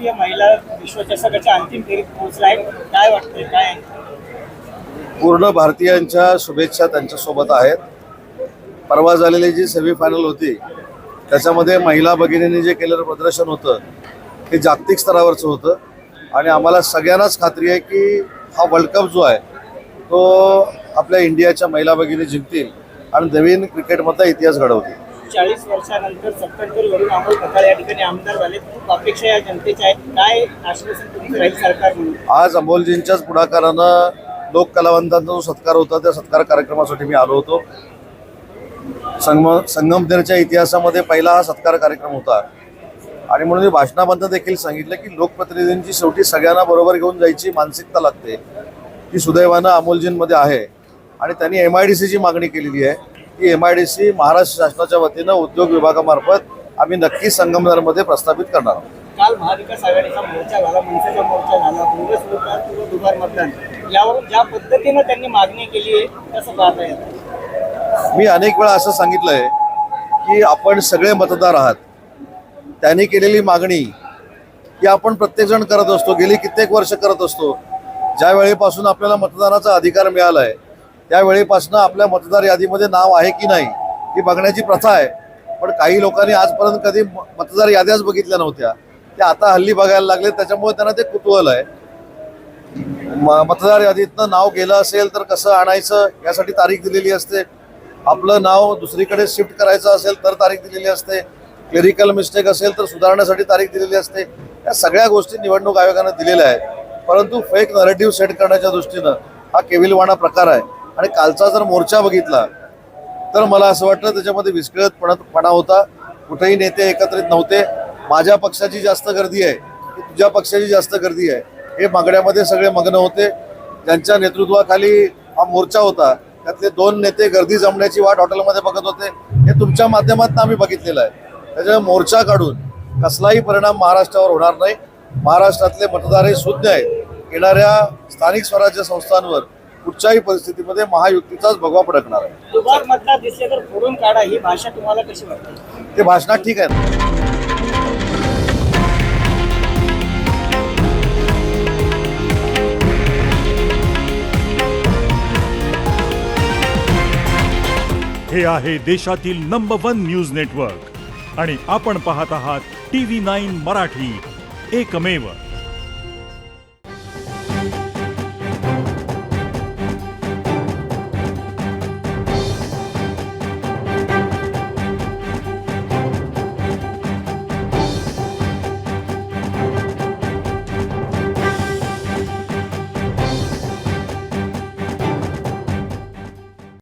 भारतीय महिला विश्वचषकाच्या अंतिम फेरीत पोहोचलाय. काय वाटतंय? काय पूर्ण भारतीयांच्या शुभेच्छा त्यांच्यासोबत आहेत. परवा झालेली जी सेमीफायनल होती त्याच्यामध्ये महिला भगिनींनी जे केलेलं प्रदर्शन होतं हे जागतिक स्तरावरचं होतं. आणि आम्हाला सगळ्यांनाच खात्री आहे की हा वर्ल्ड कप जो आहे तो आपल्या इंडियाच्या महिला भगिनी जिंकतील. आणि नवीन क्रिकेटमधला इतिहास घडवतील. चाळीस वर्षानंतर सत्तर वरून अमोल खताळ या ठिकाणी आमदार झाले. खूप अपेक्षा या जनतेच्या आहेत. काय आश्वासन तुमचं राहील सरकार म्हणून? आज अमोलजींच्याच पुढाकारानं लोक कलावंतांचा जो सत्कार होता त्या सत्कार कार्यक्रमासाठी मी आलो होतो. संगम संगमनेरच्या इतिहासामध्ये पहिला हा सत्कार कार्यक्रम होता. आणि म्हणून मी भाषणामधनं देखील सांगितलं की लोकप्रतिनिधींची शेवटी सगळ्यांना बरोबर घेऊन जायची मानसिकता लागते. ती सुदैवानं अमोलजींमध्ये आहे. आणि त्यांनी एम आय डी सीची मागणी केलेली आहे. ती M I D C Maharashtra शासनाच्या वतीनं उद्योग विभागामार्फत आम्ही नक्की संगमनेरमध्ये प्रस्थापित करणार आहोत. काल महाविकास आघाडीचा मोर्चा झाला मनसेचा मोर्चा झाला काँग्रेस दुबार मतदान ज्या पद्धतीनं त्यांनी मागणी केली आहे कसं पाहता येतं मी अनेक वेळा असं सांगितलंय की आपण सगळे मतदार आहात. त्यांनी केलेली मागणी ही आपण प्रत्येकजण करत असतो गेली कित्येक वर्ष करत असतो. ज्या वेळेपासून आपल्याला मतदानाचा अधिकार मिळाला आहे त्या वेळेपासून आपल्या मतदार यादीमध्ये नाव आहे की नाही ही बघण्याची प्रथा आहे. पण काही लोकांनी आजपर्यंत कधी मतदार याद्याच बघितल्या नव्हत्या. त्या आता हल्ली बघायला लागले त्याच्यामुळे त्यांना ते कुतूहल आहे. म- मतदार यादीतनं नाव गेलं असेल तर कसं आणायचं यासाठी तारीख दिलेली असते. आपलं नाव दुसरीकडे शिफ्ट करायचं असेल तर तारीख दिलेली असते. क्लिरिकल मिस्टेक असेल तर सुधारण्यासाठी तारीख दिलेली असते. या सगळ्या गोष्टी निवडणूक आयोगानं दिलेल्या आहेत. परंतु फेक नरेटिव्ह सेट करण्याच्या दृष्टीनं हा केविलवाणा प्रकार आहे. आणि कालचा जर मोर्चा बघितला तर मला असं वाटलं त्याच्यामध्ये विस्कळतपणापणा होता. कुठेही नेते एकत्रित नव्हते. माझ्या पक्षाची जास्त गर्दी आहे की तुझ्या पक्षाची जास्त गर्दी आहे. हे मागण्यामध्ये सगळे मग्न होते. ज्यांच्या नेतृत्वाखाली हा मोर्चा होता त्यातले दोन नेते गर्दी जमण्याची वाट हॉटेलमध्ये बघत होते. हे तुमच्या माध्यमातून आम्ही बघितलेलं आहे. त्याच्यामुळे मोर्चा काढून कसलाही परिणाम महाराष्ट्रावर होणार नाही. महाराष्ट्रातले मतदार हे शुद्ध आहेत. येणाऱ्या स्थानिक स्वराज्य संस्थांवर कुठच्याही परिस्थितीमध्ये महायुतीचाच भगवा फडकणार आहे. दुबार मतदार दिसले तर फोडून काढा ही भाषा तुम्हाला कशी वाटते? ते भाषणात ठीक आहे ना हे आहे देशातील नंबर वन न्यूज नेटवर्क आणि आपण पाहत आहात टी व्ही नाईन मराठी. एकमेव.